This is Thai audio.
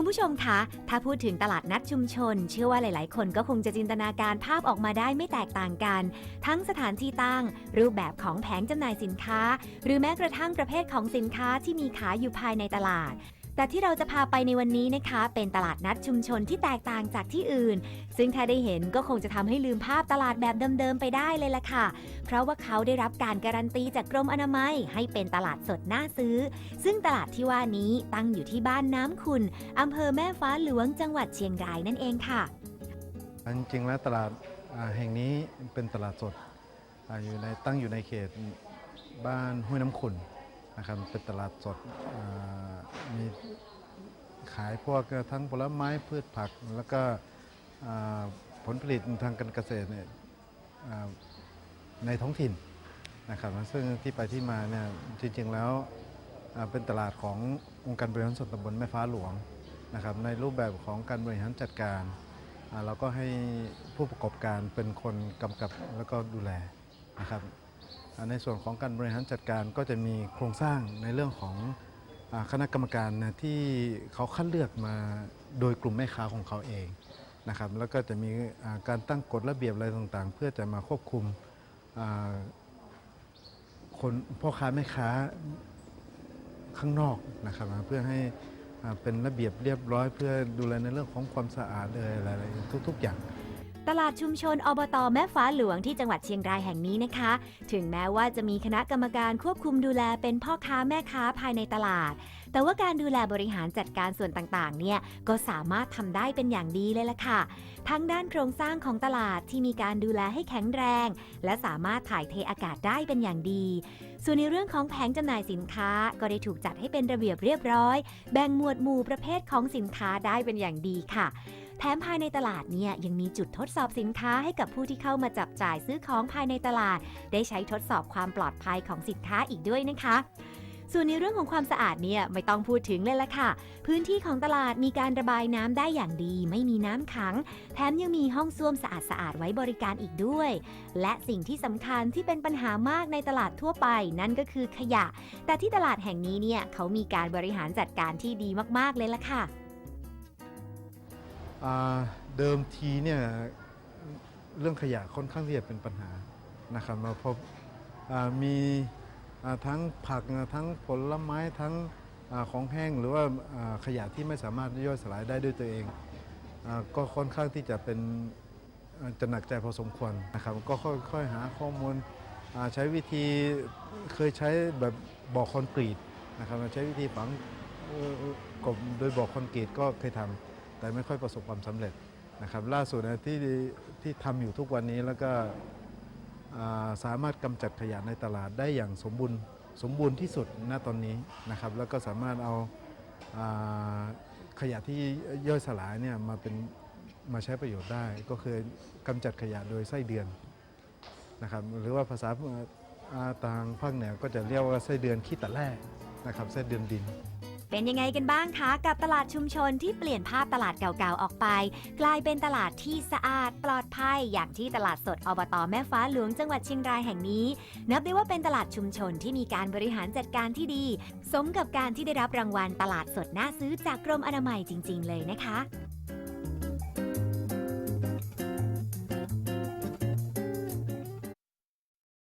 คุณผู้ชมคะ ถ้าพูดถึงตลาดนัดชุมชน เชื่อว่าหลาย ๆ คนก็คงจะจินตนาการภาพออกมาได้ไม่แตกต่างกัน ทั้งสถานที่ตั้ง รูปแบบของแผงจำหน่ายสินค้า หรือแม้กระทั่งประเภทของสินค้าที่มีขายอยู่ภายในตลาด แต่ที่เราจะพาไปในวันนี้นะคะ เป็นตลาดนัดชุมชนที่แตกต่างจากที่อื่น ซึ่งถ้าได้เห็นก็คงจะทำให้ลืมภาพตลาดแบบเดิมๆไปได้เลยล่ะค่ะ เพราะว่าเขาได้รับการการันตีจากกรมอนามัย ให้เป็นตลาดสดน่าซื้อ ซึ่งตลาดที่ว่านี้ตั้งอยู่ที่บ้านน้ำขุนอำเภอแม่ฟ้าหลวงจังหวัดเชียงรายนั่นเองค่ะจริงๆแล้วตลาดแห่งนี้เป็นตลาดสดอยู่ในตั้งอยู่ในเขตบ้านห้วยน้ำขุนนะครับเป็นตลาดสดา มีขายพวกทั้งผลไม้พืชผัก แล้วก็ผลผลิตทางการเกษตรเนี่ยในท้องถิ่นนะครับซึ่งที่ไปที่มาเนี่ยจริงๆแล้วเป็นตลาดขององค์การบริหารส่วนตำบลแม่ฟ้าหลวงนะครับในรูปแบบของการบริหารจัดการ เราก็ให้ผู้ประกอบการเป็นคนกำกับแล้วก็ดูแลนะครับในส่วนของการบริหารจัดการก็จะมีโครงสร้างในเรื่องของ คณะกรรมการนะที่เขาคัดเลือกมาโดยกลุ่มแม่ค้าของเขาเองนะครับแล้วก็จะมีการตั้งกฎระเบียบอะไรต่างๆ เพื่อจะมาควบคุมคนพ่อค้าแม่ค้าข้างนอกนะครับเพื่อให้อ่าเป็นระเบียบเรียบร้อย เพื่อดูแลในเรื่องของความสะอาดเลยอะไรๆทุก ๆ อย่าง ตลาดชุมชนอบตแม่ฟ้าหลวงที่จังหวัดเชียงรายแห่งนี้นะคะ ถึงแม้ว่าจะมีคณะกรรมการควบคุมดูแลเป็นพ่อค้าแม่ค้าภายในตลาด แต่ว่าการดูแลบริหารจัดการส่วนต่างๆ เนี่ยก็สามารถทำได้เป็นอย่างดีเลยล่ะค่ะ ทั้งด้านโครงสร้างของตลาดที่มีการดูแลให้แข็งแรง และสามารถถ่ายเทอากาศได้เป็นอย่างดี ส่วนในเรื่องของแผงจำหน่ายสินค้าก็ได้ถูกจัดให้เป็นระเบียบเรียบร้อย แบ่งหมวดหมู่ประเภทของสินค้าได้เป็นอย่างดีค่ะ แถมภายในตลาดเนี่ยยังมีจุดทดสอบสินค้าให้กับผู้ที่เข้ามาจับจ่ายซื้อของภายในตลาด ได้ใช้ทดสอบความปลอดภัยของสินค้าอีกด้วยนะคะส่วนในเรื่องของความสะอาดเนี่ยไม่ต้องพูดถึงเลยละค่ะ พื้นที่ของตลาดมีการระบายน้ำได้อย่างดี ไม่มีน้ำขัง แถมยังมีห้องส้วมสะอาดสะอาดๆไว้บริการอีกด้วย และสิ่งที่สำคัญที่เป็นปัญหามากในตลาดทั่วไป นั่นก็คือขยะ แต่ที่ตลาดแห่งนี้เนี่ยเขามีการบริหารจัดการที่ดีมากๆเลยละค่ะ อ่าเดิมทีเนี่ยเรื่องขยะค่อนข้างที่จะเป็นปัญหานะครับมาพบอ่ามีอ่าทั้งผักทั้งผลไม้ทั้งอาของแห้งหรือว่าอ่าขยะที่ไม่สามารถย่อยสลายได้ด้วยตัวเองอาก็ค่อนข้างที่จะเป็นอ่าจะหนักใจพอสมควรนะครับก็ค่อยๆหาข้อมูลอ่าใช้วิธีเคยใช้แบบบ่อคอนกรีตนะครับใช้วิธีฝังเอ่อกบโดยบ่อคอนกรีตก็เคยทำ แต่ไม่ค่อยประสบความสำเร็จนะครับล่าสุดนะที่ที่ทำอยู่ทุกวันนี้แล้วก็สามารถกำจัดขยะในตลาดได้อย่างสมบูรณ์สมบูรณ์ที่สุดณตอนนี้นะครับแล้วก็สามารถเอาอาขยะที่ย่อยสลายเนี่ยมาเป็นมาใช้ประโยชน์ได้ ก็คือกำจัดขยะโดยไส้เดือนนะครับหรือว่าภาษาอ่าต่างภาคเหนือก็จะเรียกว่าไส้เดือนขี้ตะแร่นะครับไส้เดือนดิน เป็นยังไงกันบ้างคะกับตลาดชุมชนที่เปลี่ยนภาพตลาดเก่าๆออกไป กลายเป็นตลาดที่สะอาดปลอดภัย อย่างที่ตลาดสดอบตแม่ฟ้าหลวงจังหวัดเชียงรายแห่งนี้ นับได้ว่าเป็นตลาดชุมชนที่มีการบริหารจัดการที่ดี สมกับการที่ได้รับรางวัลตลาดสดน่าซื้อจากกรมอนามัยจริง ๆ เลยนะคะ